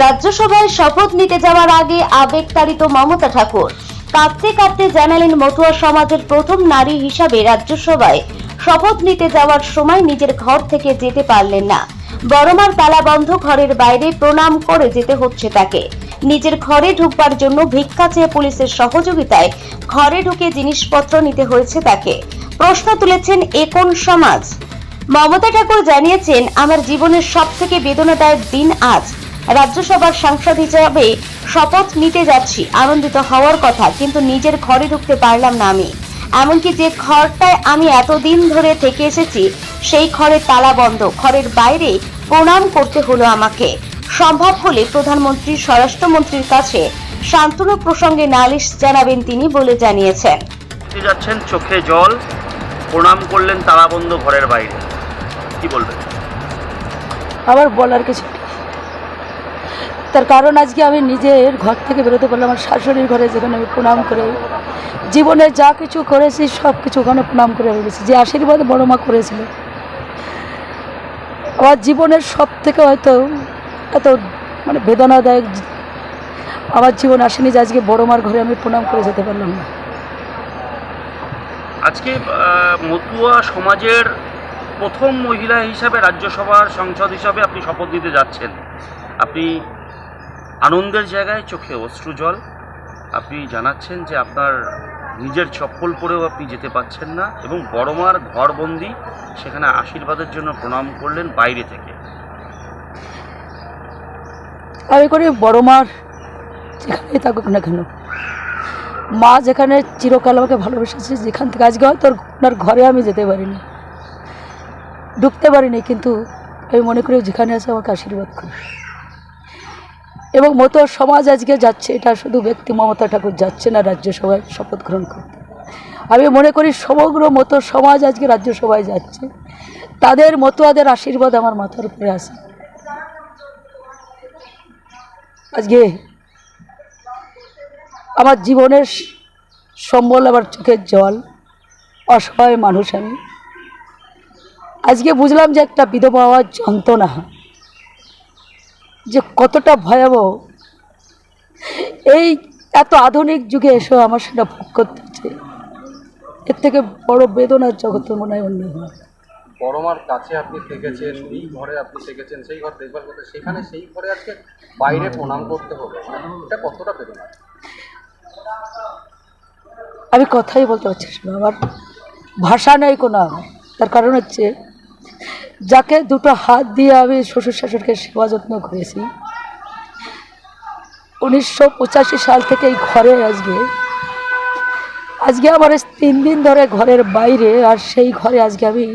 রাজ্যসভায় শপথ নিতে যাওয়ার আগে আবেগতাড়িত মমতা ঠাকুর। কাঁদতে কাঁদতে জানালেন মতুয়া সমাজের প্রথম নারী হিসাবে রাজ্যসভায় শপথ নিতে যাওয়ার সময় নিজের ঘর থেকে যেতে পারলেন না। বড়মার তালা বন্ধ ঘরের বাইরে প্রণাম করে যেতে হচ্ছে তাকে। নিজের ঘরে ঢুকবার জন্য ভিক্ষা চেয়ে পুলিশের সহযোগিতায় ঘরে ঢুকে জিনিসপত্র নিতে হয়েছে তাকে। প্রশ্ন তুলেছেন, এ কোন সমাজ? মমতা ঠাকুর জানিয়েছেন, আমার জীবনের সব থেকে বেদনাদায়ক দিন আজ। রাজ্যসভার সাংসদ হিসাবে শপথ নিতে যাচ্ছি। আনন্দিত হওয়ার কথা কিন্তু নিজের ঘরে ঢুকতে পারলাম না আমি। এমনকি যে ঘরটায় আমি এতদিন ধরে থেকে এসেছি সেই ঘরে তালা বন্ধ। ঘরের বাইরে প্রণাম করতে হলো আমাকে। সম্ভব হলে প্রধানমন্ত্রী স্বরাষ্ট্রমন্ত্রীর কাছে শান্তনু প্রসঙ্গে নালিশ জানাবেন তিনি বলে জানিয়েছেন। যাচ্ছেন চোখে জল। প্রণাম করলেন তালাবন্ধ ঘরের বাইরে। কি বলবেন? আমার বলার কিছু নেই। তার কারণ আজকে আমি নিজের ঘর থেকে বেরোতে পারলাম, আমার শাশুড়ির ঘরে যেখানে আমি প্রণাম করে, জীবনে যা কিছু করেছি সব কিছু ওখানে প্রণাম করে গেছি যে আশীর্বাদ বড় মা করেছিল। আমার জীবনের সব থেকে হয়তো এত মানে বেদনাদায়ক আমার জীবন আসেনি যে আজকে বড় মার ঘরে আমি প্রণাম করে যেতে পারলাম না। আজকে মতুয়া সমাজের প্রথম মহিলা হিসাবে রাজ্যসভার সংসদ হিসাবে আপনি শপথ নিতে যাচ্ছেন। আপনি আনন্দের জায়গায় চোখে অশ্রু জল। আপনি জানাচ্ছেন যে আপনার নিজের চপ্পল পরেও আপনি যেতে পাচ্ছেন না এবং বড়মার ঘরবন্দি সেখানে আশীর্বাদের জন্য প্রণাম করলেন বাইরে থেকে। আমি করি বড় মার যেখানেই থাকুক না কেন, মা যেখানে চিরকাল আমাকে ভালোবেসেছে, যেখান থেকে আজকে হয়তো ওনার ঘরে আমি যেতে পারিনি, ঢুকতে পারিনি, কিন্তু আমি মনে করি যেখানে আছে আমাকে আশীর্বাদ করে এবং মতো সমাজ আজকে যাচ্ছে, এটা শুধু ব্যক্তি মমতা ঠাকুর যাচ্ছে না, রাজ্যসভায় শপথ গ্রহণ করতে। আমি মনে করি সমগ্র মতো সমাজ আজকে রাজ্যসভায় যাচ্ছে। তাদের মতোয়াদের আশীর্বাদ আমার মাথার উপরে আছে। আজকে আমার জীবনের সম্বল আমার চোখের জল, অসহায় মানুষ আমি। আজকে বুঝলাম যে একটা বিধবা হওয়ার যন্ত্রণা। যে কতটা ভয়াবহ। এই এত আধুনিক যুগে এসেও আমার সেটা ভোগ করতে হচ্ছে। এর থেকে বড় বেদনার জগতে মনে হয় অন্য হয়। বড়মার কাছে আপনি থেকেছেন এই ঘরে আপনি থেকেছেন সেই ঘর দেখভাল করতে সেখানে সেই ঘরে আজকে বাইরে প্রণাম করতে হলো এটা কতটা বেদনা? আমি কথাই বলতে পারছি না আমার ভাষা নেই কোনো আমার তার কারণ হচ্ছে যাকে দুটো হাত দিয়ে আমি শ্বশুর শাশুড়িকে সেবা যত্ন করেছি, উনিশশো পঁচাশি সাল থেকে এই ঘরে আজকে। আজকে আমার তিন দিন ধরে ঘরের বাইরে, আর সেই ঘরে আজকে আমি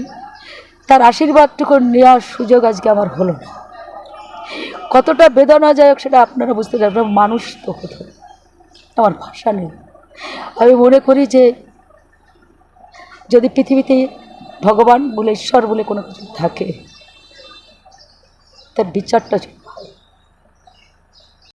তার আশীর্বাদটুকু নেওয়ার সুযোগ আজকে আমার হলো না। কতটা বেদনাদায়ক সেটা আপনারা বুঝতে পারবেন মানুষ তো কোথায়? আমার ভাষা নেই। আমি মনে করি যে যদি পৃথিবীতে ভগবান বলে ঈশ্বর বলে কোনো কিছু থাকে? তার বিচারটা